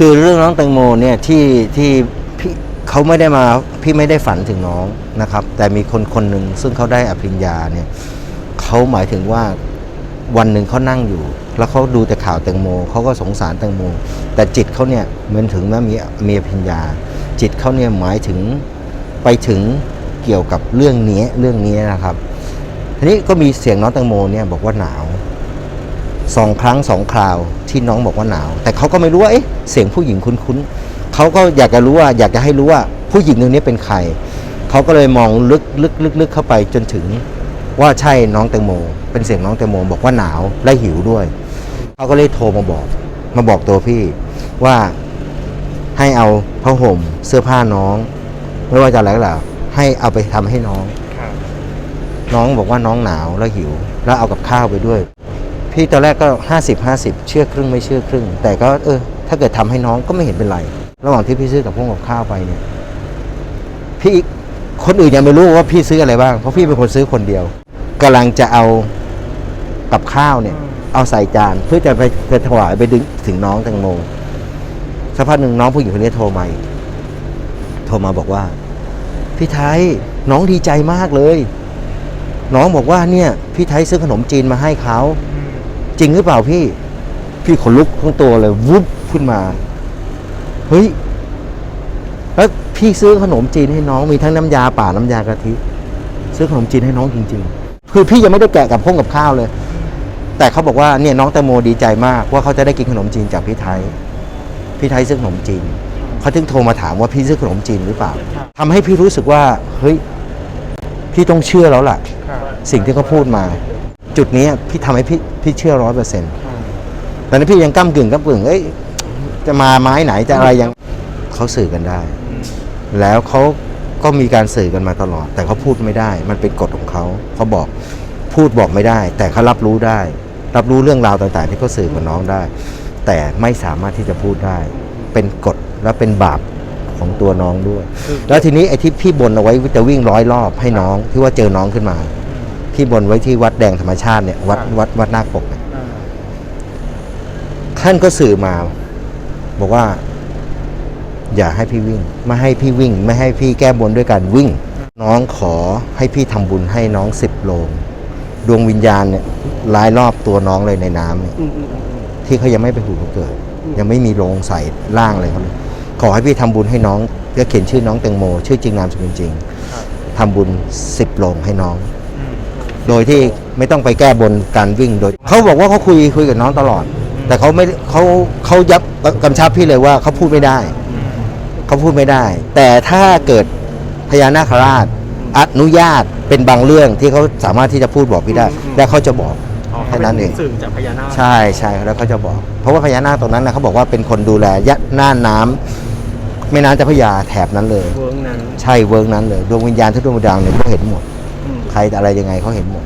คือเรื่องน้องแตงโมเนี่ยที่ที่พี่เขาไม่ได้มาพี่ไม่ได้ฝันถึงน้องนะครับ แต่มีคนคนหนึ่งซึ่งเขาได้อภิญญาเนี่ยเขาหมายถึงว่าวันหนึ่งเขานั่งอยู่ แล้วเขาดูแต่ข่าวแตงโมเขาก็สงสารแตงโม แต่จิตเขาเนี่ยเมือนถึงแม้มีมีอภิญญา จิตเขาเนี่ยหมายถึงไปถึงเกี่ยวกับเรื่องนี้เรื่องนี้นะครับทีนี้ก็มีเสียงน้องแตงโมเนี่ยบอกว่าหนาวสองครั้งสองคราว ที่น้องบอกว่าหนาว แต่เขาก็ไม่รู้ว่าเอ๊ะเสียงผู้หญิงคุ้นๆเขาก็อยากจะรู้ว่าอยากจะให้รู้ว่าผู้หญิงคนนี้เป็นใครเขาก็เลยมองลึกลึกลึกลึกเข้าไปจนถึงว่าใช่น้องแตงโม เป็นเสียงน้องแตงโมบอกว่าหนาวและหิวด้วยเขาก็เลยโทรมาบอก มาบอกตัวพี่ว่าให้เอาผ้าห่มเสื้อผ้าน้อง ไม่ว่าจะอะไรก็แล้วให้เอาไปทำให้น้องครับน้องบอกว่าน้องหนาวแล้วหิว แล้วเอากับข้าวไปด้วย พี่ตอนแรกก็ 50 50 เชื่อครึ่งไม่เชื่อครึ่ง แต่ก็เออ ถ้าเกิดทำให้น้องก็ไม่เห็นเป็นไร ระหว่างที่พี่ซื้อกับพวกกับข้าวไปเนี่ยพี่คนอื่นยังไม่รู้ว่าพี่ซื้ออะไรบ้างเพราะพี่เป็นคนซื้อคนเดียวกำลังจะเอากับข้าวเนี่ย เอาใส่จานเพื่อจะไปไปถวายไปดึงถึงน้องแตงโมสักพักหนึ่งน้องผู้หญิงคนนี้โทรมาโทรมาบอกว่า พี่ไทยน้องดีใจมากเลย น้องบอกว่าเนี่ย พี่ไทยซื้อขนมจีนมาให้เขา จริงหรือเปล่าพี่ พี่ขนลุกทั้งตัวเลยวุบขึ้นมา เฮ้ย แล้วพี่ซื้อขนมจีนให้น้องมีทั้งน้ำยาป่าน้ำยากะทิ ซื้อขนมจีนให้น้องจริง ๆ คือพี่ยังไม่ได้แกะกับพงกับข้าวเลย แต่เขาบอกว่าเนี่ยน้องแตงโมดีใจมากว่าเขาจะได้กินขนมจีนจากพี่ไทย พี่ไทยซื้อขนมจีนเขาถึงโทรมาถามว่าพี่ซื้อขนมจีนหรือเปล่าทำให้พี่รู้สึกว่า เฮ้ย พี่ต้องเชื่อแล้วล่ะครับสิ่งที่เขาพูดมา จุดนี้พี่ทำให้พี่พี่เชื่อร้อยเปอร์เซ็นต์อืมตอนนั้นพี่ยังก้ากึ่งก้ากึ่งเอ้ยจะมาไม้ไหนจะอะไรยังเขาสื่อกันได้อืมแล้วเขาก็มีการสื่อกันมาตลอด แต่เขาพูดไม่ได้ มันเป็นกฎของเขาเขาบอกพูดบอกไม่ได้ แต่เขารับรู้ได้ รับรู้เรื่องราวต่างๆ ที่เขาสื่อกับน้องได้ แต่ไม่สามารถที่จะพูดได้ เป็นกฎและเป็นบาปของตัวน้องด้วยคือแล้วทีนี้ไอ้ที่พี่บนเอาไว้จะวิ่งร้อยรอบให้น้องที่ว่าเจอน้องขึ้นมา พี่บนไว้ที่วัดแดงธรรมชาติเนี่ยวัดวัดวัดนาคปกเนี่ยอ่าท่านก็สื่อมา บอกว่า อย่าให้พี่วิ่ง ไม่ให้พี่วิ่ง ไม่ให้พี่แก้บนด้วยการวิ่ง น้องขอให้พี่ทำบุญให้น้องสิบโลง ดวงวิญญาณเนี่ยลายรอบตัวน้องเลยในน้ำเนี่ย อืมอืมอืม ที่เขายังไม่ไปผูกเกิด อืม ยังไม่มีโรงใส่ร่างอะไรเขาเลยขอให้พี่ทำบุญให้น้องก็เขียนชื่อน้องแตงโม ชื่อจริงนามสกุลจริงครับทำบุญสิบโลงให้น้องอืม โดยที่ไม่ต้องไปแก้บนการวิ่งโดย เขาบอกว่าเขาคุยคุยกับน้องตลอด แต่เขาไม่เขาเขายับกำชับพี่เลยว่าเขาพูดไม่ได้อืมเขาพูดไม่ได้ แต่ถ้าเกิดพญานาคราชอนุญาตเป็นบางเรื่องที่เขาสามารถที่จะพูดบอกพี่ได้ แล้วเขาจะบอกอ๋อแค่นั้นเองสื่อจากพญานาคใช่ใช่แล้วเขาจะบอก เพราะว่าพญานาคตรงนั้นนะเขาบอกว่าเป็นคนดูแลยะน่านน้ำแม่น้ำเจ้าพระยาแถบนั้นเลยเวิร์กนั้นใช่เวิร์กนั้นเลยดวงวิญญาณทุกดวงวิญญาณเนี่ยเขาเห็นหมดอืม ใครอะไรยังไงเขาเห็นหมด